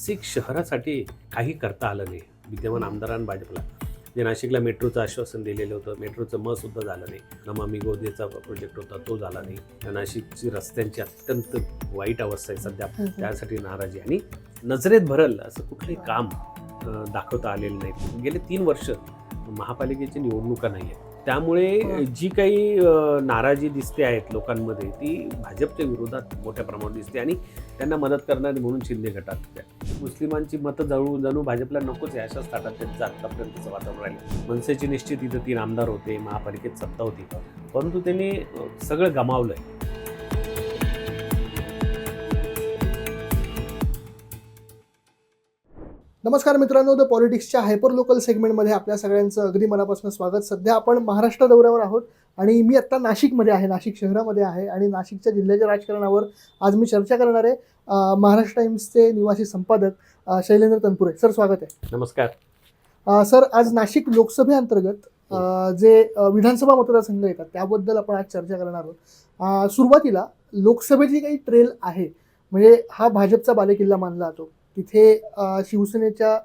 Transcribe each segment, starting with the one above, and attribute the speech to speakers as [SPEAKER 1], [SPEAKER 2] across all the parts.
[SPEAKER 1] नाशिक शहरासाठी काही करता आलं नाही. विद्यमान आमदारांनी भाजपला. जे नाशिकला मेट्रोचं आश्वासन दिलेलं होतं मेट्रोचं म सुद्धा झालं नाही. नमामी गोदेचा प्रोजेक्ट होता तो झाला नाही. नाशिकची रस्त्यांची अत्यंत वाईट अवस्था आहे सध्या. त्यासाठी नाराजी. आणि नजरेत भरल असं कुठलंही काम दाखवता आलेलं नाही. गेले तीन वर्ष महापालिकेची निवडणुका नाही आहेत त्यामुळे. जी काही नाराजी दिसते आहेत लोकांमध्ये ती भाजपच्या विरोधात मोठ्या प्रमाणात दिसते आणि त्यांना मदत करणारी म्हणून शिंदे गटात त्या मुस्लिमांची मतं जळू जणू भाजपला नकोच आहे अशाच ताटात त्यांचं आतापर्यंतचं वातावरण राहिलं. मनसेची निश्चित इथं तीन आमदार होते महापालिकेत सत्ता होती. परंतु त्यांनी सगळं गमावलंय.
[SPEAKER 2] नमस्कार मित्रांनो द पॉलिटिक्सच्या हायपर लोकल सेगमेंटमध्ये आपल्या सगळ्यांचं अगदी मनापासून स्वागत. सध्या आपण महाराष्ट्र दौऱ्यावर आहोत आणि मी आत्ता नाशिकमध्ये आहे नाशिक शहरामध्ये आहे आणि नाशिकच्या जिल्ह्याच्या राजकारणावर आज मी चर्चा करणार आहे महाराष्ट्र टाइम्सचे निवासी संपादक शैलेंद्र तनपुरे. सर स्वागत आहे.
[SPEAKER 1] नमस्कार.
[SPEAKER 2] सर आज नाशिक लोकसभेअंतर्गत जे विधानसभा मतदारसंघ येतात त्याबद्दल आपण आज चर्चा करणार आहोत. सुरुवातीला लोकसभेची काही ट्रेल आहे. म्हणजे हा भाजपचा बालेकिल्ला मानला जातो. तिथे शिवसेनेच्या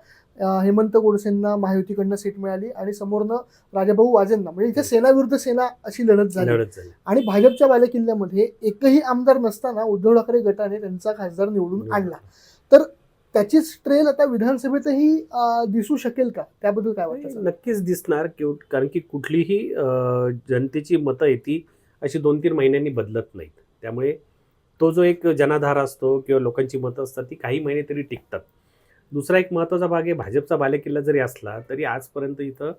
[SPEAKER 2] हेमंत गोडसेंना महायुतीकडनं सीट मिळाली आणि समोरनं राजाभाऊ वाजेंना म्हणजे इथे सेना विरुद्ध सेना अशी लढत झाली. आणि भाजपच्या बालेकिल्ल्यामध्ये एकही आमदार नसताना उद्धव ठाकरे गटाने त्यांचा खासदार निवडून आणला. त्याचीच ट्रेल आता विधानसभेतही दिसू शकेल का? त्याबद्दल काय वाटतं?
[SPEAKER 1] नक्कीच दिसणार कारण की कुठलीही जनतेची मतं आहे ती अशी दोन तीन महिन्यांनी बदलत नाहीत. त्यामुळे तो जो एक जनाधार असतो किंवा लोकांची मतं असतात ती काही महिने तरी टिकतात. दुसरा एक महत्त्वाचा भाग आहे भाजपचा बालेकिल्ला जरी असला तरी आजपर्यंत इथं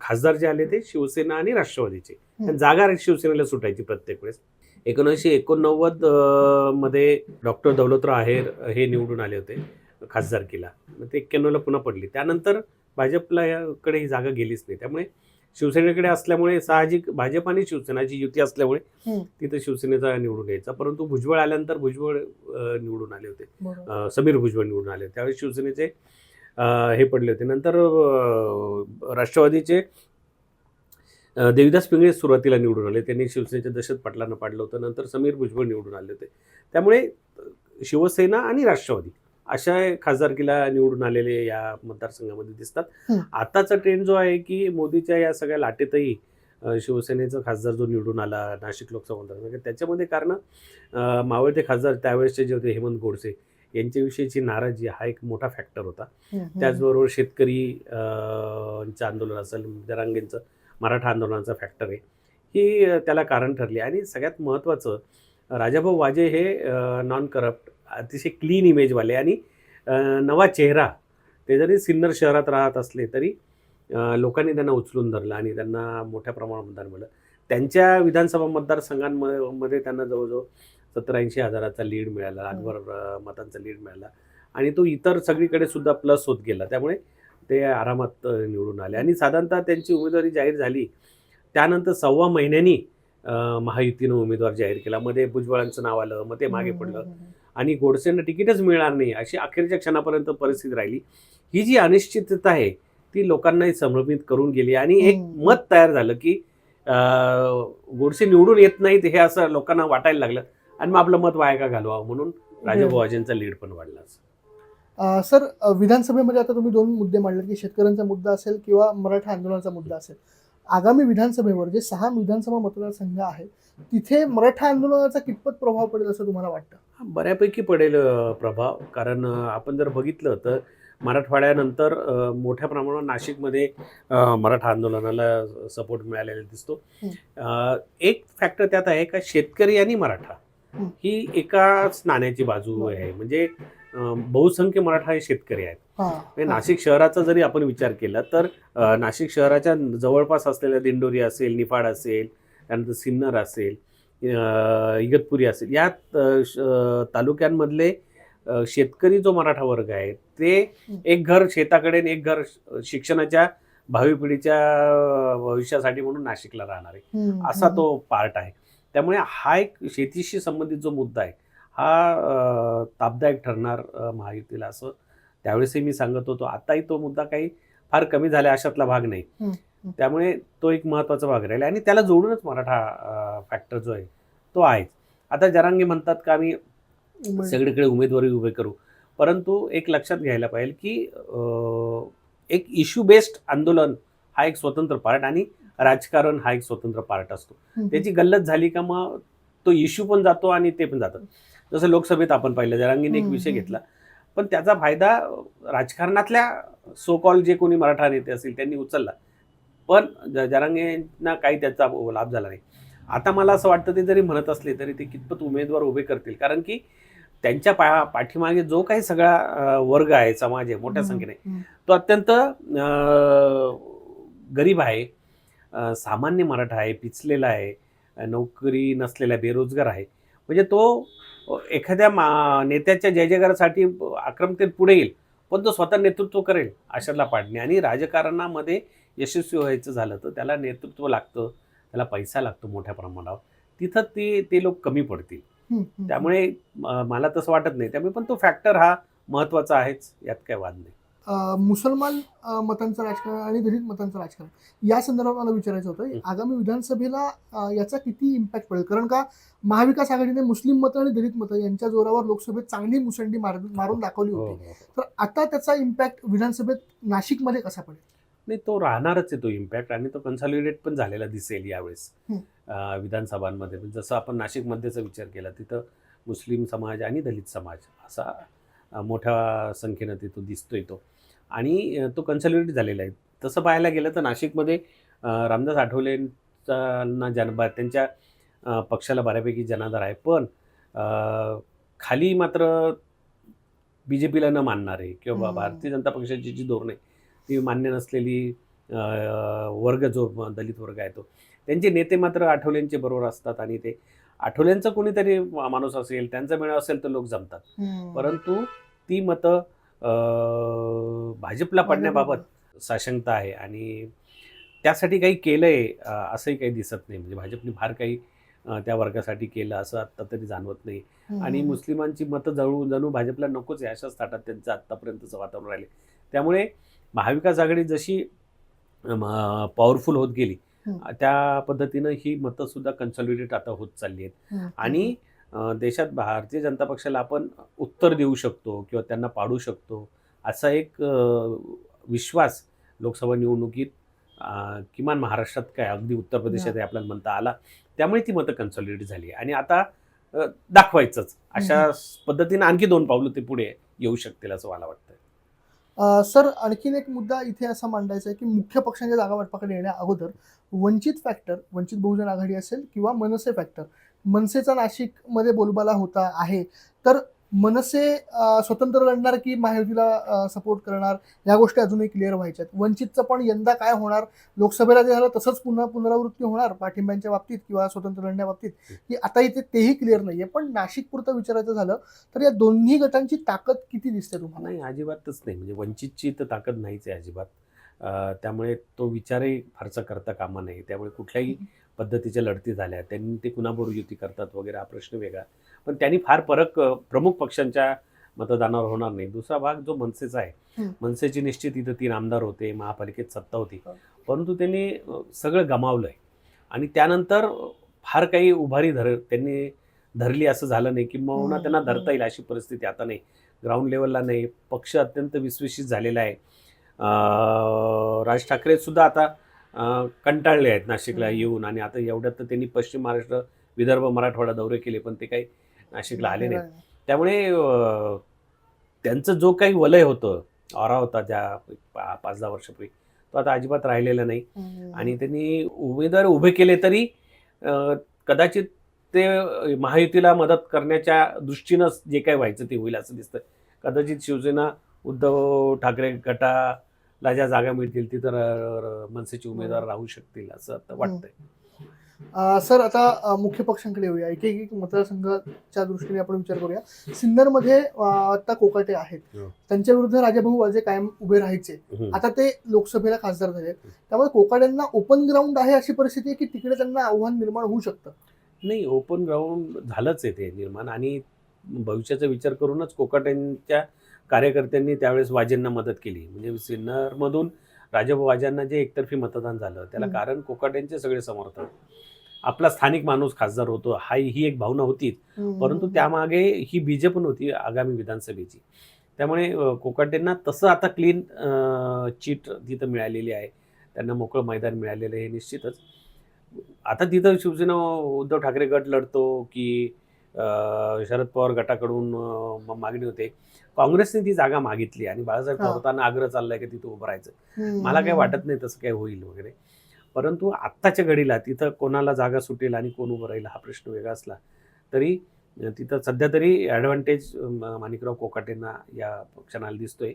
[SPEAKER 1] खासदार जे आले ते शिवसेना आणि राष्ट्रवादीचे. जागा शिवसेनेला सुटायची प्रत्येक वेळेस. एकोणीसशे एकोणनव्वदमध्ये डॉक्टर दौलतराव आहेर हे निवडून आले होते खासदारकीला. मग ते एक्क्याण्णवला पुन्हा पडली. त्यानंतर भाजपला याकडे ही जागा गेलीच नाही. त्यामुळे शिवसेनेकडे असल्यामुळे साहजिक भाजप आणि शिवसेनाची युती असल्यामुळे. तिथं शिवसेनेचा निवडून यायचा. परंतु भुजबळ आल्यानंतर भुजबळ निवडून आले होते. समीर भुजबळ निवडून आले त्यावेळी शिवसेनेचे हे पडले होते. नंतर राष्ट्रवादीचे देविदास पिंगळे सुरुवातीला निवडून आले. त्यांनी शिवसेनेच्या दशरथ पाटलांना पाडलं होतं. नंतर समीर भुजबळ निवडून आले होते. त्यामुळे शिवसेना आणि राष्ट्रवादी अशा खासदारकीला निवडून आलेले या मतदारसंघामध्ये दिसतात. आताचा ट्रेंड जो आहे की मोदीच्या या सगळ्या लाटेतही शिवसेनेचा खासदार जो निवडून आला नाशिक लोकसभा मतदारसंघ त्याच्यामध्ये कारण मावळते खासदार त्यावेळेसचे जे होते हेमंत गोडसे यांच्याविषयीची नाराजी हा एक मोठा फॅक्टर होता. त्याचबरोबर शेतकरी आंदोलन असेल जरांगेंचं मराठा आंदोलनाचा फॅक्टर आहे ही त्याला कारण ठरली आणि सगळ्यात महत्त्वाचं राजाभाऊ वाजे हे नॉन करप्ट अतिशय क्लीन इमेजवाले आणि नवा चेहरा. ते जरी सिन्नर शहरात राहत असले तरी लोकांनी त्यांना उचलून धरलं आणि त्यांना मोठ्या प्रमाणात मतदान मिळालं. त्यांच्या विधानसभा मतदारसंघांमध्ये मध्ये त्यांना जवळजवळ सत्तर ऐंशी हजाराचा लीड मिळाला लाखभर अं, मतांचा लीड मिळाला. आणि तो इतर सगळीकडे सुद्धा प्लस होत गेला. त्यामुळे ते आरामात निवडून आले. आणि साधारणतः त्यांची उमेदवारी जाहीर झाली. त्यानंतर सव्वा महिन्यांनी महायुतीनं उमेदवार जाहीर केला. मध्ये भुजबळांचं नाव आलं मग ते मागे
[SPEAKER 2] हम्म,
[SPEAKER 1] पडलं.
[SPEAKER 2] हम्म, हम्म.
[SPEAKER 1] आणि गोडसेंना तिकीटच मिळणार नाही अशी अखेरच्या क्षणापर्यंत परिस्थिती राहिली. ही जी अनिश्चितता आहे ती लोकांनाही संभ्रमित करून गेली आणि एक. मत तयार झालं की गोडसे निवडून येत नाहीत हे असं लोकांना वाटायला लागलं आणि मग आपलं मत वाया का घालवावं म्हणून राजाभाऊजींचा लीड पण वाढला
[SPEAKER 2] सर विधानसभेमध्ये आता तुम्ही दोन मुद्दे मांडले की शेतकऱ्यांचा मुद्दा असेल किंवा मराठा आंदोलनाचा मुद्दा असेल. आगामी विधानसभेवर जे सहा विधानसभा मतदारसंघ आहेत तिथे मराठा आंदोलनाचा कितपत प्रभाव पडेल असं तुम्हाला वाटतं?
[SPEAKER 1] बऱ्यापैकी पडेल प्रभाव. कारण आपण जर बघितलं तर मराठवाड्यानंतर मोठ्या प्रमाणावर नाशिकमध्ये मराठा आंदोलनाला सपोर्ट मिळालेला दिसतो. एक फॅक्टर त्यात आहे का शेतकरी आणि मराठा
[SPEAKER 2] हं.
[SPEAKER 1] एकाच नाण्याची बाजू आहे. म्हणजे बहुसंख्य मराठा हे शेतकरी आहेत. म्हणजे नाशिक शहराचा जरी आपण विचार केला तर नाशिक शहराच्या जवळपास असलेल्या दिंडोरी असेल निफाड असेल त्यानंतर सिन्नर असेल इगतपुरी असेल या तालुक्यांमधले शेतकरी जो मराठा वर्ग आहे ते. एक घर शेताकडे आणि एक घर शिक्षणाच्या भावी पिढीच्या भविष्यासाठी म्हणून नाशिकला राहणार आहे असा. तो पार्ट आहे त्यामुळे हा एक शेतीशी संबंधित जो मुद्दा आहे हा तापदायक ठरणार महायुतीला असं त्यावेळेसही मी सांगत होतो आताही तो मुद्दा काही फार कमी झाला अशातला भाग नाही. त्यामुळे तो एक महत्त्वाचा भाग राहिला आणि त्याला जोडूनच मराठा फॅक्टर जो आहे तो आहेच. आता जरांगे म्हणतात का आम्ही सगळीकडे उमेदवारी उभे करू. परंतु एक लक्षात घ्यायला पाहिजे की एक इश्यू बेस्ड आंदोलन हा एक स्वतंत्र पार्ट आणि राजकारण हा एक स्वतंत्र पार्ट असतो. त्याची गल्लत झाली का मग तो इश्यू पण जातो आणि ते पण जातं. जसं लोकसभेत आपण पाहिलं जरांगीने एक विषय. घेतला. पण त्याचा फायदा राजकारणातल्या सो कॉल जे कोणी मराठा नेते असतील त्यांनी उचलला. पण जरांगेंना काही त्याचा लाभ झाला नाही. आता मला असं वाटतं ते जरी म्हणत असले तरी ते कितपत उमेदवार उभे करतील. कारण की त्यांच्या पा पाठीमागे जो काही सगळा वर्ग आहे समाज आहे मोठ्या संख्येने. तो अत्यंत गरीब आहे सामान्य मराठा आहे पिचलेला आहे नोकरी नसलेला बेरोजगार आहे. म्हणजे तो एखाद्या मा नेत्याच्या जय जयकारासाठी आक्रमतेत पुढे येईल पण तो स्वतः नेतृत्व करेल अशाला पाडणे. आणि राजकारणामध्ये यशस्वी व्हायचं झालं तर त्याला नेतृत्व लागतं त्याला पैसा लागतो मोठ्या प्रमाणावर. तिथं ते ते लोक कमी पडतील. त्यामुळे मला तसं वाटत नाही. त्यामुळे पण तो फॅक्टर हा महत्त्वाचा आहेच यात काय वाद नाही.
[SPEAKER 2] मुसलमान मतांचं राजकारण आणि दलित मतांचं राजकारण या संदर्भात मला विचारायचं होतं
[SPEAKER 1] हं.
[SPEAKER 2] आगामी विधानसभेला याचा किती इम्पॅक्ट पडेल कारण का महाविकास आघाडीने मुस्लिम मतं आणि दलित मतं यांच्या जोरावर लोकसभेत चांगली मुसंडी मार मारून दाखवली
[SPEAKER 1] हो,
[SPEAKER 2] होती
[SPEAKER 1] हो.
[SPEAKER 2] तर आता त्याचा इम्पॅक्ट विधानसभेत नाशिकमध्ये कसा पडेल
[SPEAKER 1] नाही तो राहणारच आहे तो इम्पॅक्ट आणि तो कन्सॉलिडेट पण झालेला दिसेल यावेळेस
[SPEAKER 2] हं.
[SPEAKER 1] विधानसभांमध्ये जसं आपण नाशिकमध्येचा विचार केला तिथं मुस्लिम समाज आणि दलित समाज असा मोठ्या संख्येनं तिथं दिसतोय तो आणि तो कन्सॉलिडेट झालेला आहे तसं पाहायला गेलं तर नाशिकमध्ये रामदास आठवलेंचा जन बा- त्यांच्या पक्षाला बऱ्यापैकी जनाधार आहे पण खाली मात्र बी जे पीला न मानणारे किंवा. भारतीय जनता पक्षाची जी धोरणं आहे ती मान्य नसलेली वर्ग जो दलित वर्ग आहे तो त्यांचे नेते मात्र आठवलेंचे बरोबर असतात आणि ते आठवलेंचं कोणीतरी माणूस असेल त्यांचा मेळा असेल तर लोक जमतात. परंतु ती मतं भाजपला पडण्याबाबत साशंकता आहे आणि त्यासाठी काही केलंय अं, असंही काही दिसत नाही म्हणजे भाजपने फार काही त्या वर्गासाठी केलं असं आत्ता तरी जाणवत नाही. आणि मुस्लिमांची मतं जळू जणू भाजपला नकोच आहे अशाच ताटात त्यांचं आत्तापर्यंतचं वातावरण राहिले त्यामुळे महाविकास आघाडी जशी पॉवरफुल होत गेली. त्या पद्धतीनं ही मतं सुद्धा कन्सॉलिडेट आता होत चालली आहेत. आणि देशात भारतीय जनता पक्षाला आपण उत्तर देऊ शकतो किंवा त्यांना पाडू शकतो असा एक विश्वास लोकसभा निवडणुकीत किमान महाराष्ट्रात काय अगदी उत्तर प्रदेशात आपल्याला म्हणता आला त्यामुळे ती मतं कन्सॉलिडेट झाली. आणि आता दाखवायचंच. अशा पद्धतीने आणखी दोन पावलं ते पुढे येऊ शकतील असं मला वाटतं
[SPEAKER 2] सर आणखीन एक मुद्दा इथे असा मांडायचा आहे की मुख्य पक्षांच्या जागा वाटपाकडे येण्या अगोदर वंचित फॅक्टर वंचित बहुजन आघाडी असेल किंवा मनसे फॅक्टर मनसेचा नाशिकमध्ये बोलबाला होता आहे तर मनसे स्वतंत्र लढणार की महायुतीला सपोर्ट करणार? या गोष्टी अजूनही क्लिअर व्हायच्यात वंचितचं पण यंदा काय होणार? लोकसभेला जे झालं तसंच पुन्हा पुनरावृत्ती होणार पाठिंब्यांच्या बाबतीत किंवा स्वतंत्र लढण्याबाबतीत की आता इथे तेही क्लिअर नाहीये. पण नाशिक पुरतं विचारायचं झालं तर या दोन्ही गटांची ताकद किती दिसते तुम्हाला?
[SPEAKER 1] नाही अजिबातच नाही. म्हणजे वंचितची तर ताकद नाहीच आहे अजिबात. त्यामुळे तो विचारही फारसा करता कामा नाही त्यामुळे कुठल्याही पद्धतीच्या लढती झाल्या. त्यांनी ते कुणाबरोबर युती करतात वगैरे हा प्रश्न वेगळा. पण त्यांनी फार फरक प्रमुख पक्षांच्या मतदानावर होणार नाही. दुसरा भाग जो मनसेचा आहे. मनसेची निश्चित इथं तीन आमदार होते महापालिकेत सत्ता होती.
[SPEAKER 2] हो.
[SPEAKER 1] परंतु त्यांनी सगळं गमावलंय. आणि त्यानंतर फार काही उभारी धर त्यांनी धरली असं झालं नाही किंवा. त्यांना धरता येईल अशी परिस्थिती आता नाही. ग्राउंड लेवलला नाही. पक्ष अत्यंत विस्विषित झालेला आहे. राज ठाकरे सुद्धा आता कंटाळले आहेत नाशिकला. येऊन आणि आता एवढ्यात तर त्यांनी पश्चिम महाराष्ट्र विदर्भ मराठवाडा दौरे केले पण ते काही नाशिकला आले नाही त्यामुळे त्यांचं जो काही वलय होतं ऑरा होता त्या पाच दहा वर्षापूर्वी तो आता अजिबात राहिलेला नाही. आणि त्यांनी उमेदवार उभे केले तरी कदाचित ते महायुतीला मदत करण्याच्या दृष्टीनं जे काही व्हायचं ते होईल असं दिसतं कदाचित शिवसेना उद्धव ठाकरे गटाला ज्या जागा मिळतील तिथं मनसेचे उमेदवार राहू शकतील असं आता वाटतंय.
[SPEAKER 2] अ, सर आता मुख्य पक्षांकडे येऊया. एक एक मतदारसंघाच्या दृष्टीने आपण विचार करूया. सिन्नरमध्ये आता कोकाटे आहेत.
[SPEAKER 1] हो.
[SPEAKER 2] त्यांच्या विरुद्ध राजाभाऊ वाजे कायम उभे राहायचे. आता ते लोकसभेला खासदार झाले त्यामुळे कोकाट्यांना ओपन ग्राउंड आहे अशी परिस्थिती आहे की तिकडे त्यांना आव्हान निर्माण होऊ शकतं?
[SPEAKER 1] नाही ओपन ग्राउंड झालंच आहे ते निर्माण. आणि भविष्याचा विचार करूनच कोकाटेंच्या कार्यकर्त्यांनी त्यावेळेस वाजेंना मदत केली. म्हणजे सिन्नरमधून राजाभाऊ वाजेंना जे एकतर्फी मतदान झालं त्याला. कारण कोकाटेंचे सगळे समर्थक. आपला स्थानिक माणूस खासदार होतो हा ही एक भावना होतीच परंतु त्यामागे ही बीजे पण होती आगामी विधानसभेची. त्यामुळे अ, कोकाटेंना तसं आता क्लीन चीट तिथं मिळालेली आहे. त्यांना मोकळं मैदान मिळालेलं आहे हे निश्चितच. आता तिथं शिवसेना उद्धव ठाकरे गट लढतो की शरद पवार गटाकडून मागणी होते. काँग्रेसने ती जागा मागितली आणि बाळासाहेब. थोरातांना आग्रह चाललाय की तिथं उभं राहायचं. मला काही वाटत नाही तसं काय होईल वगैरे. परंतु आत्ताच्या घडीला तिथं कोणाला जागा सुटेल आणि कोण उभं राहील हा प्रश्न वेगळा असला तरी तिथं सध्या तरी ॲडव्हान्टेज माणिकराव कोकाटेंना या क्षणाला दिसतोय.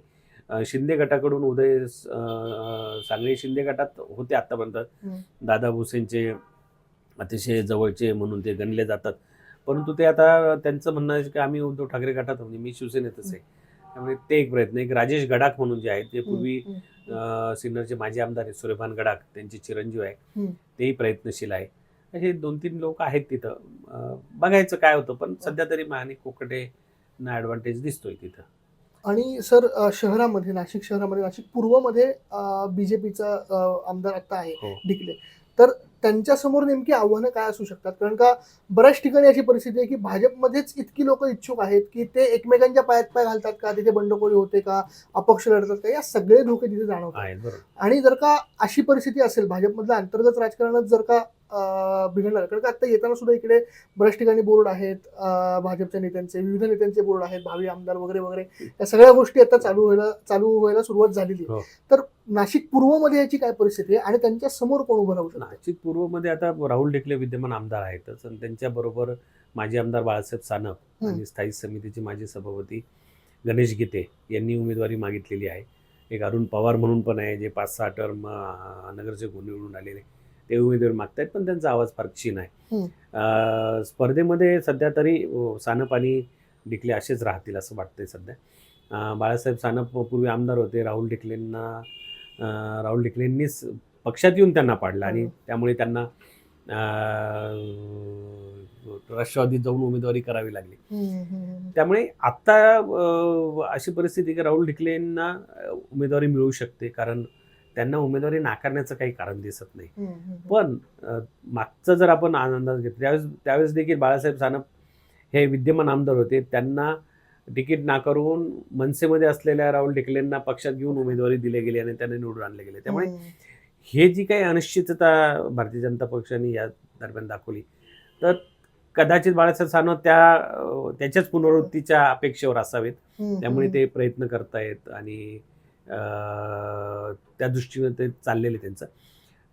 [SPEAKER 1] शिंदे गटाकडून उदय अं, सांगली शिंदे गटात होते आत्तापर्यंत. दादा भुसेंचे अतिशय जवळचे म्हणून ते गणले जातात. परंतु ते आता त्यांचं म्हणणं आहे की आम्ही उद्धव ठाकरे गटात म्हणजे मी शिवसेनेतच आहे. त्यामुळे ते एक प्रयत्न एक राजेश गडाख म्हणून जे आहेत ते पूर्वी सिन्नरचे माजी आमदार आहेत सूर्यभान गडाख त्यांचे चिरंजीव आहे. तेही प्रयत्नशील आहे. असे दोन तीन लोक आहेत तिथं. बघायचं काय होतं पण सध्या तरी मानिक कोकटे ना ॲडव्हान्टेज दिसतोय तिथं.
[SPEAKER 2] आणि सर शहरामध्ये नाशिक शहरामध्ये नाशिक पूर्वमध्ये बीजेपीचा आमदार आता आहे
[SPEAKER 1] हो.
[SPEAKER 2] डिकले तर त्यांच्यासमोर नेमकी आव्हानं काय असू शकतात? कारण का बऱ्याच ठिकाणी अशी परिस्थिती आहे की भाजपमध्येच इतकी लोक इच्छुक आहेत की ते एकमेकांच्या पायात पाय घालतात का? तिथे बंडखोरी होते का? अपक्ष लढतात का? या सगळे धोके तिथे जाणवतात.
[SPEAKER 1] बरोबर.
[SPEAKER 2] आणि जर का अशी परिस्थिती असेल भाजपमधलं अंतर्गत राजकारणात जर का बिघडणार कारण का आता येताना सुद्धा इकडे बऱ्याच ठिकाणी बोर्ड आहेत भाजपच्या नेत्यांचे विविध नेत्यांचे बोर्ड आहेत भावी आमदार वगैरे वगैरे. या सगळ्या गोष्टी आता चालू व्हायला चालू व्हायला सुरुवात झालेली
[SPEAKER 1] हो.
[SPEAKER 2] तर नाशिक पूर्वमध्ये याची काय परिस्थिती आहे? आणि त्यांच्यासमोर कोण उभं राहू शकतं?
[SPEAKER 1] नाशिक पूर्वमध्ये आता राहुल ढिकले विद्यमान आमदार आहेतच. आणि त्यांच्याबरोबर माजी आमदार बाळासाहेब सानप. आणि स्थायी समितीचे माजी सभापती गणेश गीते यांनी उमेदवारी मागितलेली आहे. एक अरुण पवार म्हणून पण आहे जे पाच सहा टर्म नगरसेवक निवडून आलेले. ते उमेदवारी मागतायत पण त्यांचा आवाज फार क्षीण आहे स्पर्धेमध्ये सध्या तरी सानप आणि डिकले असेच राहतील असं वाटतंय सध्या. बाळासाहेब सानप पूर्वी आमदार होते. राहुल डिकलेंना राहुल डिकलेंनीच पक्षात येऊन त्यांना पाडलं आणि
[SPEAKER 2] हम्म.
[SPEAKER 1] त्यामुळे त्यांना राष्ट्रवादीत जाऊन उमेदवारी करावी लागली. त्यामुळे आत्ता अं, अशी परिस्थिती की राहुल ढिकलेंना उमेदवारी मिळू शकते कारण त्यांना उमेदवारी नाकारण्याचं काही कारण दिसत नाही. पण मागचं जर आपण अंदाज घेतला त्यावेळेस त्यावेळेस देखील बाळासाहेब सानप हे विद्यमान आमदार होते त्यांना तिकीट नाकारून मनसेमध्ये असलेल्या राहुल ढिकलेंना पक्षात घेऊन उमेदवारी दिली गेली आणि त्यांना निवडून आणले गेले त्यामुळे
[SPEAKER 2] हम्म.
[SPEAKER 1] हे जी काही अनिश्चितता भारतीय जनता पक्षाने या दरम्यान दाखवली तर कदाचित बाळासाहेब सानप त्या त्याच्याच पुनरावृत्तीच्या अपेक्षेवर असावेत त्यामुळे. ते प्रयत्न करतायत आणि त्या दृष्टीने ते चाललेले त्यांचं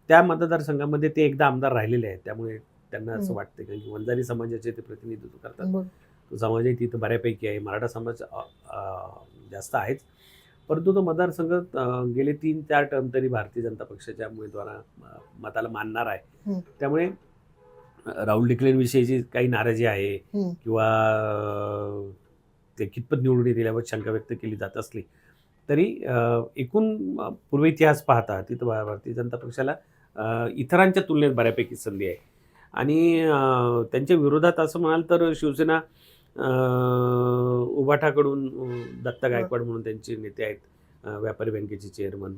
[SPEAKER 1] त्या मतदारसंघामध्ये ते एकदा आमदार राहिलेले आहेत त्यामुळे त्यांना असं. वाटतं कारण की वंजारी समाजाचे ते प्रतिनिधित्व करतात. तो समाजही तिथं बऱ्यापैकी आहे मराठा समाज जास्त आहेच परंतु तो मतदारसंघ गेले तीन चार टर्म तरी भारतीय जनता पक्षाच्या उमेदवारा मताला मानणार आहे. त्यामुळे राहुल डिकलेंविषयीची काही नाराजी आहे. किंवा ते कितपत निवडून येतील यावर शंका व्यक्त केली जात असली तरी एकूण पूर्व इतिहास पाहता तिथं भारतीय जनता पक्षाला इतरांच्या तुलनेत बऱ्यापैकी संधी आहे आणि त्यांच्या विरोधात असं म्हणाल तर शिवसेना अ, दत्ता गायकवाड म्हणून त्यांचे नेते आहेत व्यापारी बँकेचे चेअरमन.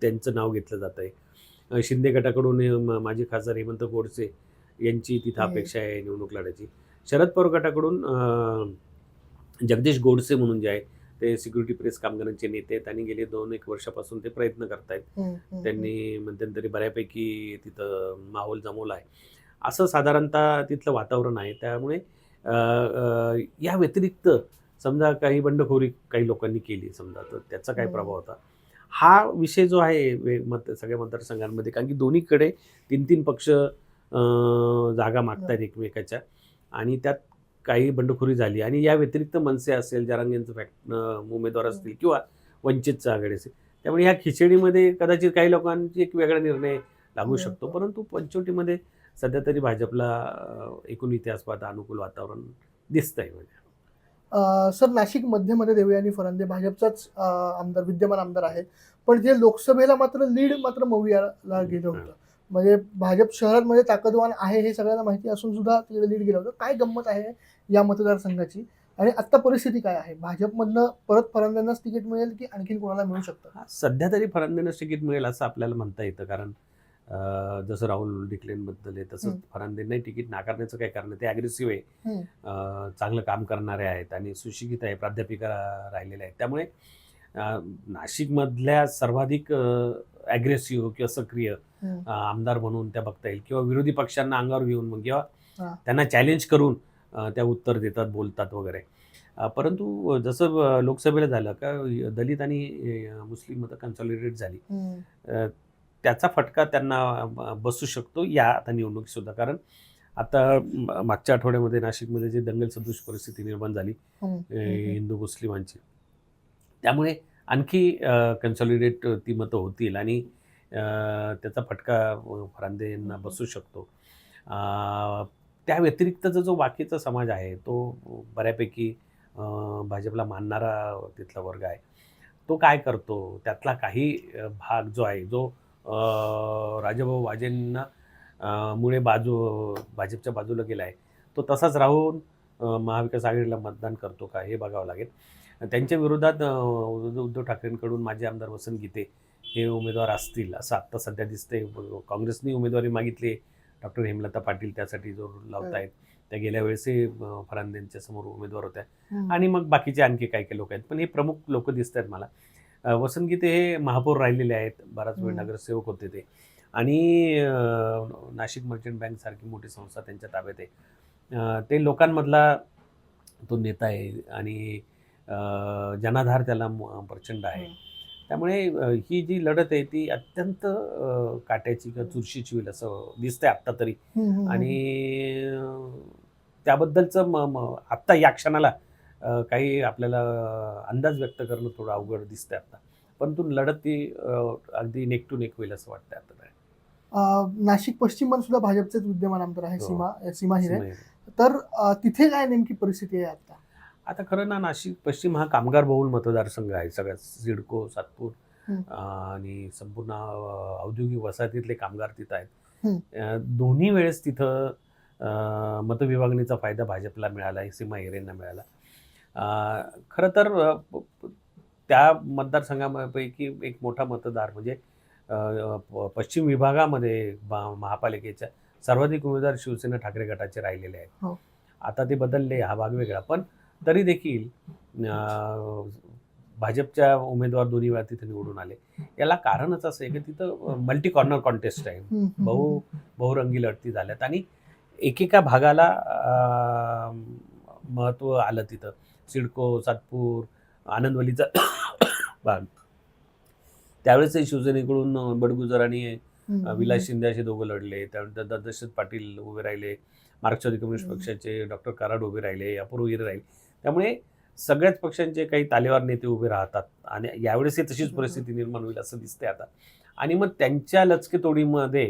[SPEAKER 1] त्यांचं नाव घेतलं जात आहे. शिंदे गटाकडून माजी खासदार हेमंत गोडसे यांची तिथं. अपेक्षा आहे निवडणूक लढायची. शरद पवार गटाकडून जगदीश गोडसे म्हणून जे आहे ते सिक्युरिटी प्रेस कामगारांचे नेते आहेत आणि गेले दोन एक वर्षापासून ते प्रयत्न करतायत. त्यांनी मध्यंतरी बऱ्यापैकी तिथं माहोल जमवला आहे. असं साधारणतः तिथलं वातावरण आहे. त्यामुळे या व्यतिरिक्त समजा काही बंडखोरी काही लोकांनी केली समजा तर त्याचा काय. प्रभाव होता हा विषय जो आहे मत सगळ्या मतदारसंघांमध्ये कारण की दोन्हीकडे तीन तीन पक्ष जागा मागतात एकमेकाच्या आणि त्यात काही बंडखोरी झाली आणि या व्यतिरिक्त मनसे असेल जरांगेंचं फॅक्ट उमेदवार असतील किंवा वंचितचा आघाडी असेल त्यामुळे ह्या खिचडीमध्ये कदाचित काही लोकांची एक वेगळा निर्णय लागू. शकतो परंतु पंचवटीमध्ये सध्या तरी भाजपला एकूण इतिहास पाहता अनुकूल वातावरण दिसतंय म्हणजे.
[SPEAKER 2] अं, सर नाशिक मध्यमध्ये देवयानी फरांदे भाजपचाच आमदार विद्यमान आमदार आहेत. पण जे लोकसभेला मात्र लीड मात्र मवियाला गेलं होतं. म्हणजे भाजप शहरामध्ये ताकदवान आहे हे सगळ्यांना माहिती असून सुद्धा तिकडे लीड गेलं होतं. काय गंमत आहे या मतदारसंघाची? आणि आत्ता परिस्थिती काय आहे? भाजपमधनं परत फरांद्यांनाच तिकीट मिळेल की आणखीन कोणाला मिळू शकतं?
[SPEAKER 1] सध्या तरी फरांदेनंच तिकीट मिळेल असं आपल्याला म्हणता येतं. कारण जसं राहुल डिक्लेनबद्दल आहे तसंच. फरांदेंनाही तिकीट नाकारण्याचं काही कारण. ते ॲग्रेसिव्ह आहे
[SPEAKER 2] हं.
[SPEAKER 1] चांगलं काम करणारे आहेत आणि सुशिक्षित आहे प्राध्यापिका राहिलेले आहेत त्यामुळे नाशिकमधल्या सर्वाधिक ॲग्रेसिव्ह किंवा सक्रिय आमदार म्हणून त्या बघता येईल किंवा विरोधी पक्षांना अंगावर घेऊन मग किंवा. त्यांना चॅलेंज करून त्या उत्तर देतात बोलतात वगैरे परंतु जसं लोकसभेला झालं का दलित आणि मुस्लिम मतं कन्सॉलिडेट झाली त्याचा फटका त्यांना बसू शकतो या आता निवडणुकीत सुद्धा. कारण आता मागच्या आठवड्यामध्ये नाशिकमध्ये जे दंगल सदृश परिस्थिती निर्माण झाली
[SPEAKER 2] हं.
[SPEAKER 1] हिंदू मुस्लिमांची. त्यामुळे आणखी कन्सॉलिडेट ती मतं होतील आणि त्याचा फटका फरांदे यांना बसू शकतो. त्या व्यतिरिक्तचा जो बाकीचा समाज आहे तो बऱ्यापैकी भाजपला मानणारा तिथला वर्ग आहे. तो काय करतो? त्यातला काही भाग जो आहे जो राजाभाऊ वाजेंना मुळे बाजू भाजपच्या बाजूला गेला आहे तो तसाच राहून महाविकास आघाडीला मतदान करतो का हे बघावं लागेल. त्यांच्या विरोधात उद्धव ठाकरेंकडून माजी आमदार वसंत गीते हे उमेदवार असतील असं आत्ता सध्या दिसतंय. काँग्रेसने उमेदवारी मागितली डॉक्टर हेमलता पाटील त्यासाठी जोर लावतायत. त्या गेल्या वेळेसही फरांदेंच्या समोर उमेदवार होत्या. आणि मग बाकीचे आणखी काही काही लोक आहेत. पण हे प्रमुख लोक दिसत आहेत मला. वसंत गीते हे महापौर राहिलेले आहेत. बराच वेळ. नगरसेवक होते ते. आणि नाशिक मर्चंट बँक सारखी मोठी संस्था त्यांच्या ताब्यात आहे. ते लोकांमधला तो नेता आहे आणि जनाधार त्याला प्रचंड आहे. त्यामुळे ही जी लढत आहे ती अत्यंत काट्याची किंवा चुरशीची होईल असं दिसतंय आत्ता तरी. आणि त्याबद्दलचं आत्ता या क्षणाला काही आपल्याला अंदाज व्यक्त करणं थोडं अवघड दिसतंय आता. परंतु लढत ती अगदी नेक टू नेक होईल असं वाटतंय आता तरी.
[SPEAKER 2] नाशिक पश्चिममध्ये सुद्धा भाजपचेच विद्यमान आमदार आहे
[SPEAKER 1] हो.
[SPEAKER 2] सीमा सीमा हिरे. तर तिथे काय नेमकी परिस्थिती आहे आता?
[SPEAKER 1] आता खरं ना नाशिक पश्चिम हा कामगार बहुल मतदारसंघ आहे सगळ्यात. सिडको सातपूर आणि संपूर्ण औद्योगिक वसाहतीतले कामगार तिथं आहेत. दोन्ही वेळेस तिथं मतविभागणीचा फायदा भाजपला मिळाला आहे सीमा हिरेंना मिळाला. खरं तर त्या मतदारसंघापैकी एक मोठा मतदार म्हणजे पश्चिम विभागामध्ये महापालिकेच्या सर्वाधिक उमेदवार शिवसेना ठाकरे गटाचे राहिलेले आहेत.
[SPEAKER 2] हो.
[SPEAKER 1] आता ते बदलले हा भाग वेगळा. पण तरी देखील भाजपच्या उमेदवार दोन्ही वेळा तिथे निवडून आले. याला कारणच असं आहे की तिथं मल्टी कॉर्नर कॉन्टेस्ट आहे. बहु बहुरंगी लढती झाल्यात. आणि एकेका भागाला महत्त्व आलं तिथं. सिडको सातपूर आनंदवलीचा भाग. त्यावेळेसही शिवसेनेकडून बडगुजर आणि विलास शिंदे असे दोघं लढले. त्यानंतर दशरथ पाटील उभे राहिले. मार्क्सवादी कम्युनिस्ट. पक्षाचे डॉक्टर कराड उभे राहिले अपूर्व हिरे राहिले. त्यामुळे सगळ्याच पक्षांचे काही तालेवार नेते उभे राहतात आणि यावेळेसही तशीच परिस्थिती निर्माण होईल असं दिसतंय आता. आणि मग त्यांच्या लचके तोडीमध्ये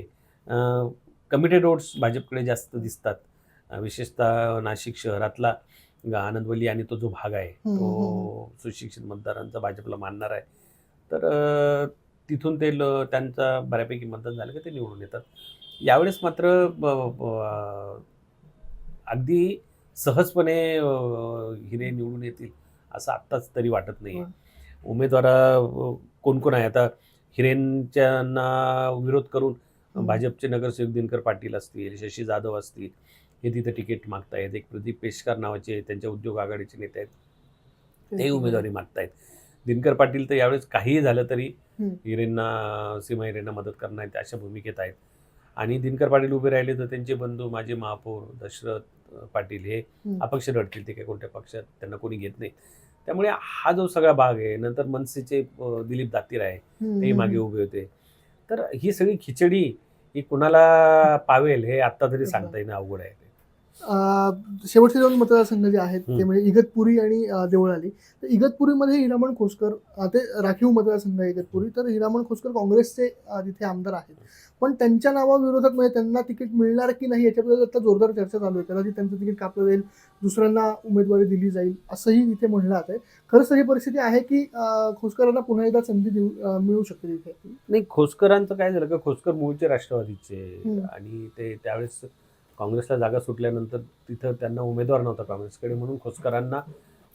[SPEAKER 1] कमिटेड वोट्स भाजपकडे जास्त दिसतात. विशेषतः नाशिक शहरातला आनंदवली आणि तो जो भाग आहे तो सुशिक्षित मतदारांचा भाजपला मानणार आहे. तर तिथून ते त्यांचा बऱ्यापैकी मतदान झालं की ते निवडून येतात. यावेळेस मात्र अगदी सहजपणे हिरे निवडून येतील असं आत्ताच तरी वाटत नाही
[SPEAKER 2] हं.
[SPEAKER 1] उमेदवार अं, कोण कोण आहे? आता हिरेंच्यांना विरोध करून. भाजपचे नगरसेवक दिनकर पाटील असतील शशी जाधव असतील हे तिथे तिकीट मागतायत. एक प्रदीप पेशकार नावाचे त्यांच्या उद्योग आघाडीचे नेते आहेत. ते उमेदवारी मागतायत. दिनकर पाटील तर यावेळेस काहीही झालं तरी. हिरेंना सीमा हिरेंना मदत करणार आहेत अशा भूमिकेत आहेत. आणि दिनकर पाटील उभे राहिले तर त्यांचे बंधू माजी महापौर दशरथ पाटील हे. अपक्ष लढतील ते काही कोणत्या पक्षात त्यांना कोणी घेत नाही त्यामुळे हा जो सगळा भाग आहे नंतर मनसेचे दिलीप दातीर आहे. तेही
[SPEAKER 2] हं.
[SPEAKER 1] मागे उभे होते. तर ही सगळी खिचडी ही कुणाला पावेल हे आता तरी सांगता येणं अवघड आहे.
[SPEAKER 2] शेवटचे दोन मतदारसंघ जे आहेत ते. म्हणजे इगतपुरी आणि देवळाली. तर इगतपुरीमध्ये हिरामण खोसकर ते राखीव मतदारसंघ आहे इगतपुरी. तर हिरामण खोसकर काँग्रेसचे तिथे आमदार आहेत. पण त्यांच्या नावाविरोधात म्हणजे त्यांना तिकीट मिळणार की नाही याच्याबद्दल आता जोरदार चर्चा चालू आहे. कदाचित त्यांचं तिकीट कापलं जाईल दुसऱ्यांना उमेदवारी दिली जाईल असंही तिथे म्हणलं जात आहे. खरंच ही परिस्थिती आहे की खोसकरांना पुन्हा एकदा संधी देऊ मिळू शकते तिथे.
[SPEAKER 1] नाही खोसकरांचं काय झालं का खोसकर मूळचे राष्ट्रवादीचे. आणि ते त्यावेळेस काँग्रेसला जागा सुटल्यानंतर तिथं त्यांना उमेदवार नव्हता काँग्रेसकडे म्हणून खोसकरांना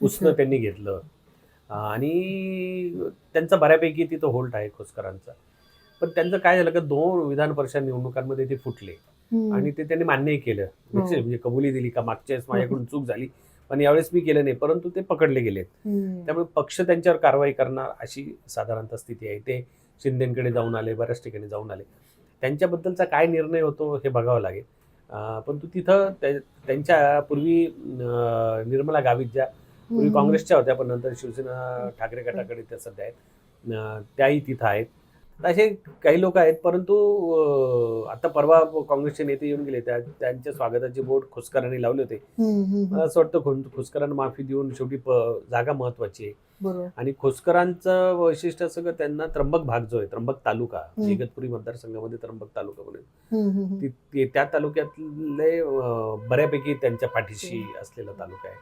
[SPEAKER 1] उसनं त्यांनी घेतलं. आणि त्यांचा बऱ्यापैकी तिथं होल्ट आहे खोसकरांचा. पण त्यांचं काय झालं का दोन विधान परिषद निवडणुकांमध्ये ते फुटले. आणि ते त्यांनी मान्यही केलं. म्हणजे
[SPEAKER 2] हो.
[SPEAKER 1] म्हणजे कबुली दिली का मागच्या वेळेस माझ्याकडून चूक झाली. पण यावेळेस मी केलं नाही परंतु ते पकडले गेलेत. त्यामुळे पक्ष त्यांच्यावर कारवाई करणार अशी साधारणतः स्थिती आहे. ते शिंदेकडे जाऊन आले बऱ्याच ठिकाणी जाऊन आले. त्यांच्याबद्दलचा काय निर्णय होतो हे बघावं लागेल. परंतु तिथं त्या- त्यांच्या पूर्वी निर्मला गावित ज्या पूर्वी. काँग्रेसच्या होत्या पण नंतर शिवसेना ठाकरे गटाकडे त्या सध्या आहेत त्याही तिथं आहेत असे काही लोक आहेत परंतु आता परवा काँग्रेसचे नेते येऊन गेले. त्या त्यांच्या स्वागताचे बोर्ड खोसकरांनी लावले होते. मला असं वाटतं खोसकरांना माफी देऊन शेवटी जागा महत्वाची आहे. आणि खोसकरांचं वैशिष्ट्य सगळं त्यांना त्र्यंबक भाग जो आहे त्र्यंबक तालुका. इगतपुरी मतदारसंघामध्ये त्र्यंबक तालुका म्हणून. त्या तालुक्यातले बऱ्यापैकी त्यांच्या पाठीशी असलेला तालुका आहे.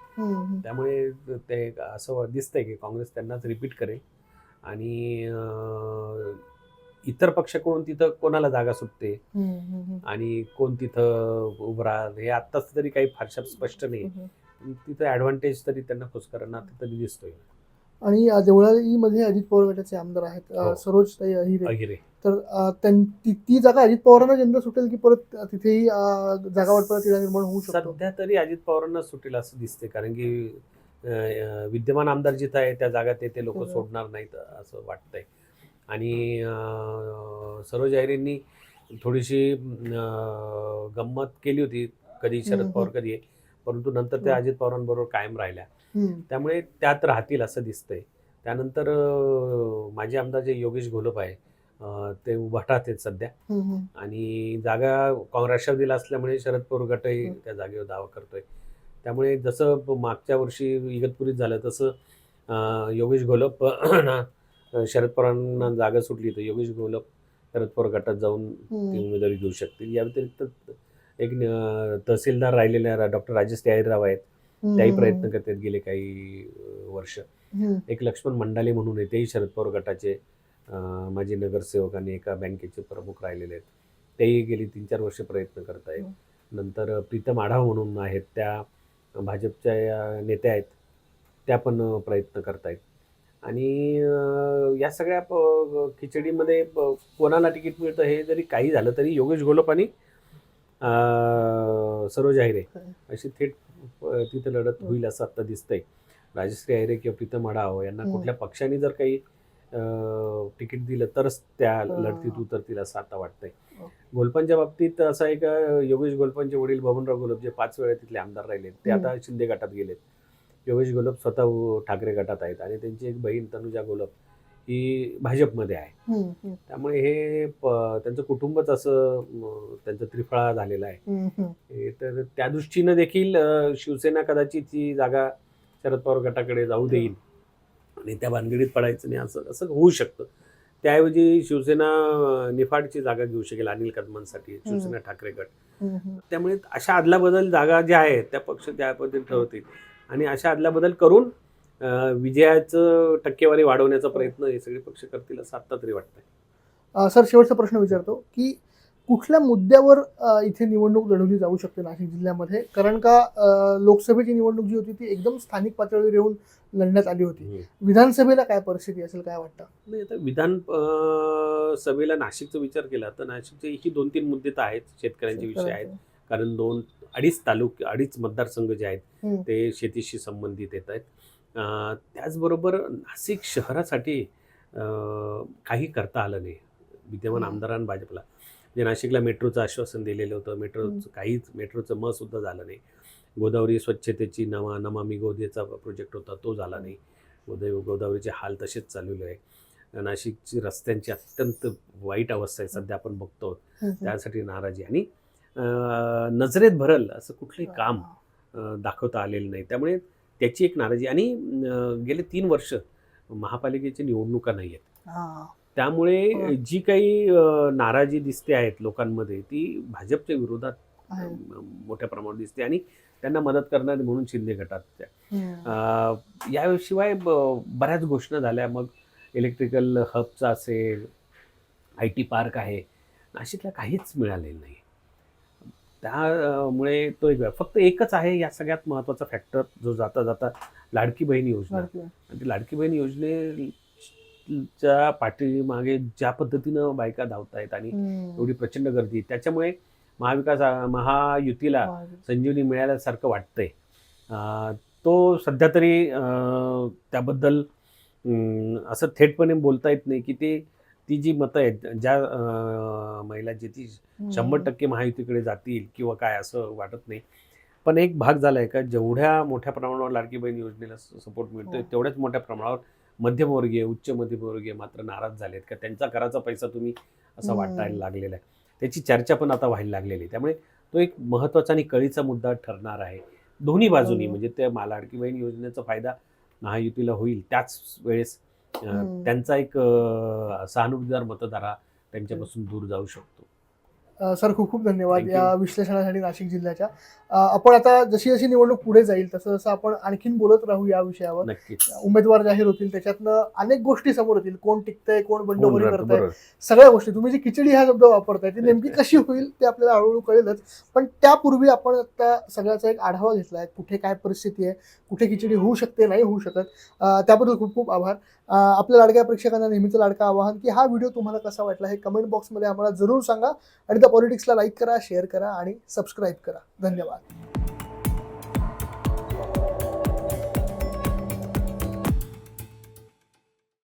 [SPEAKER 1] त्यामुळे ते असं दिसतंय की काँग्रेस त्यांनाच रिपीट करेल. आणि इतर पक्षाकडून तिथं कोणाला जागा सुटते. आणि कोण तिथं उभं राहत हे आत्ताच तरी काही फारशा स्पष्ट नाही. तिथं ऍडव्हान्टेज तरी त्यांना खोसकरांना तरी दिसतोय
[SPEAKER 2] आणि देवळालीमध्ये अजित पवार गटाचे आमदार आहेत
[SPEAKER 1] हो.
[SPEAKER 2] सरोजताई अहिरे
[SPEAKER 1] अहिरे
[SPEAKER 2] तर ती जागा अजित पवारांना यंदा सुटेल की परत तिथेही जागा वाटपाला तिला निर्माण होऊ शकतो
[SPEAKER 1] सध्या तरी अजित पवारांना सुटेल असं दिसते कारण की विद्यमान आमदार जिथं आहे त्या जागा ते लोक
[SPEAKER 2] बरोबर.
[SPEAKER 1] सोडणार नाहीत असं वाटतंय आणि सरोज अहिरेंनी थोडीशी गंमत केली होती कधी शरद. पवार कधी आहे परंतु नंतर त्या. अजित पवारांबरोबर कायम राहिल्या त्यामुळे त्यात राहतील असं दिसतंय त्यानंतर माजी आमदार जे योगेश घोलप आहे ते उभाटात आहेत सध्या. आणि जागा काँग्रेस राष्ट्रवादीला असल्यामुळे शरद पवार गटही. त्या जागेवर दावा करतोय त्यामुळे जसं मागच्या वर्षी इगतपुरीत झालं तसं योगेश घोलप शरद पवारांना जागा सुटली तर योगेश घोलप शरद पवार गटात जाऊन ती. उमेदवारी घेऊ शकतील. या व्यतिरिक्त एक तहसीलदार राहिलेल्या डॉक्टर राजेश त्याईराव आहेत. त्याही प्रयत्न करतात गेले काही वर्ष. एक लक्ष्मण मंडाले म्हणून आहे तेही शरद पवार गटाचे माजी नगरसेवक आणि एका बँकेचे प्रमुख राहिलेले आहेत. तेही गेली तीन चार वर्ष प्रयत्न करत आहेत नंतर प्रीतम आढाव म्हणून आहेत त्या भाजपच्या या नेत्या आहेत त्या पण प्रयत्न करतायत. आणि या सगळ्या प- खिचडीमध्ये कोणाला तिकीट मिळतं हे जरी काही झालं तरी योगेश घोलप आणि सरोज अहिरे अशी थेट तिथं लढत होईल असं आता दिसतंय राजश्री अहिरे किंवा प्रीतम आढाव यांना. कुठल्या पक्षाने जर काही तिकीट दिलं तरच त्या. लढतीत उतरतील असं आता वाटतंय
[SPEAKER 2] हो.
[SPEAKER 1] गोलपांच्या बाबतीत असं आहे का योगेश गोलपांचे वडील बबनराव गोलप जे पाच वेळा तिथले आमदार राहिले ते. आता शिंदे गटात गेलेत योगेश गोलप स्वतः ठाकरे गटात आहेत आणि त्यांची एक बहीण तनुजा गोलप ही भाजपमध्ये आहे. त्यामुळे हे त्यांचं कुटुंबच असं त्यांचं त्रिफळा झालेलं आहे. तर त्या दृष्टीनं देखील शिवसेना कदाचित ही जागा शरद पवार गटाकडे जाऊ देईल आणि त्या भानगडीत पडायचं नाही असं असं होऊ शकतं. त्याऐवजी शिवसेना निफाडची जागा घेऊ शकेल अनिल कदमांसाठी शिवसेना ठाकरे गट. त्यामुळे अशा अदलाबदल जागा ज्या आहेत त्या पक्ष त्या पद्धतीने ठरवतील आणि अशा अदलाबदल करून विजयाचं टक्केवारी वाढवण्याचा प्रयत्न हे सगळे पक्ष करतील असं आत्ता तरी वाटतंय.
[SPEAKER 2] सर शेवटचा प्रश्न विचारतो की कुठल्या मुद्द्यावर इथे निवडणूक लढवली जाऊ शकते नाशिक जिल्ह्यामध्ये? कारण का लोकसभेची निवडणूक जी होती ती एकदम स्थानिक पातळीवर येऊन लढण्यात आली होती. विधानसभेला काय परिस्थिती असेल काय वाटतं?
[SPEAKER 1] नाही आता विधान सभेला नाशिकचा विचार केला तर नाशिकचे ही दोन तीन मुद्दे तर आहेत शेतकऱ्यांचे. विषय आहेत. कारण दोन अडीच तालुके अडीच मतदारसंघ जे आहेत. ते शेतीशी संबंधित येत आहेत. त्याचबरोबर नाशिक शहरासाठी काही करता आलं नाही. विद्यमान
[SPEAKER 2] हम्म.
[SPEAKER 1] आमदारांना भाजपला. जे नाशिकला मेट्रोचं आश्वासन दिलेलं होतं. मेट्रोचं काहीच मेट्रोचं म सुद्धा झालं नाही. गोदावरी स्वच्छतेची नमा नमामी गोदेचा प्रोजेक्ट होता तो झाला नाही. गोदावरी गोदावरीचे हाल तसेच चाललेले आहे नाशिकची रस्त्यांची अत्यंत वाईट अवस्था आहे सध्या आपण बघतो. त्यासाठी नाराजी. आणि नजरेत भरल असं कुठलंही काम दाखवता आलेलं नाही. त्यामुळे त्याची एक नाराजी. आणि गेले तीन वर्ष महापालिकेची निवडणुका नाही आहेत.
[SPEAKER 2] हा.
[SPEAKER 1] त्यामुळे
[SPEAKER 2] हो.
[SPEAKER 1] जी काही नाराजी दिसते आहेत लोकांमध्ये ती भाजपच्या विरोधात. अं, मोठ्या प्रमाणात दिसते. आणि त्यांना मदत करणारे म्हणून शिंदे गटात याशिवाय बऱ्याच घोषणा झाल्या. मग इलेक्ट्रिकल हबचा असेल आय टी पार्क आहे नाशिकला काहीच मिळालेलं नाही. त्यामुळे तो एक फक्त एकच आहे या सगळ्यात महत्त्वाचा फॅक्टर जो जाता जाता लाडकी बहीण योजना.
[SPEAKER 2] लाडकी.
[SPEAKER 1] आणि ती लाडकी बहीण योजने महायुतीच्या पाठीमागे ज्या पद्धतीनं बायका धावतायत आणि एवढी प्रचंड गर्दी त्याच्यामुळे महाविकास महायुतीला संजीवनी मिळाल्यासारखं वाटतंय. तो सध्या तरी त्याबद्दल असं थेटपणे बोलता येत नाही की ते ती जी मतं आहेत ज्या अं, महिलांची ती शंभर टक्के महायुतीकडे जातील किंवा काय असं वाटत नाही पण एक भाग झाला आहे का जेवढ्या मोठ्या प्रमाणावर लाडकी बहीण योजनेला सपोर्ट मिळतोय
[SPEAKER 2] हो.
[SPEAKER 1] तेवढ्याच मोठ्या प्रमाणावर मध्यमवर्गीय उच्च मध्यमवर्गीय मात्र नाराज झालेत का त्यांचा कराचा पैसा तुम्ही असा. वाटायला लागलेला आहे त्याची चर्चा पण आता व्हायला लागलेली आहे त्यामुळे तो एक महत्त्वाचा आणि कळीचा मुद्दा ठरणार आहे दोन्ही बाजूनी
[SPEAKER 2] बरोबर.
[SPEAKER 1] म्हणजे त्या मा- लाडकी बहीण योजनेचा फायदा महायुतीला होईल त्याच वेळेस. त्यांचा एक सहानुभूतीदार मतदारा त्यांच्यापासून दूर जाऊ शकतो.
[SPEAKER 2] सर खूप खूप धन्यवाद. या विश्लेषणासाठी नाशिक जिल्ह्याच्या. आपण आता जशी जशी निवडणूक पुढे जाईल तसं जसं आपण आणखीन बोलत राहू या विषयावर. उमेदवार जाहीर होतील त्याच्यातनं अनेक गोष्टी समोर येतील. कोण टिकतंय कोण बंडखोरी
[SPEAKER 1] राहतं,
[SPEAKER 2] करतंय. सगळ्या गोष्टी. तुम्ही जी खिचडी हा शब्द वापरताय ती नेमकी कशी होईल ते आपल्याला हळूहळू कळेलच. पण त्यापूर्वी आपण आता सगळ्याचा एक आढावा घेतलाय कुठे काय परिस्थिती आहे कुठे खिचडी होऊ शकते नाही होऊ शकत. त्याबद्दल खूप खूप आभार. आपल्या लाडक्या प्रेक्षकांना नेहमीचं लाडकं आवाहन की हा व्हिडिओ तुम्हाला कसा वाटला हे कमेंट बॉक्समध्ये आम्हाला जरूर सांगा आणि द पॉलिटिक्सला लाईक करा शेअर करा आणि सबस्क्राईब करा. धन्यवाद.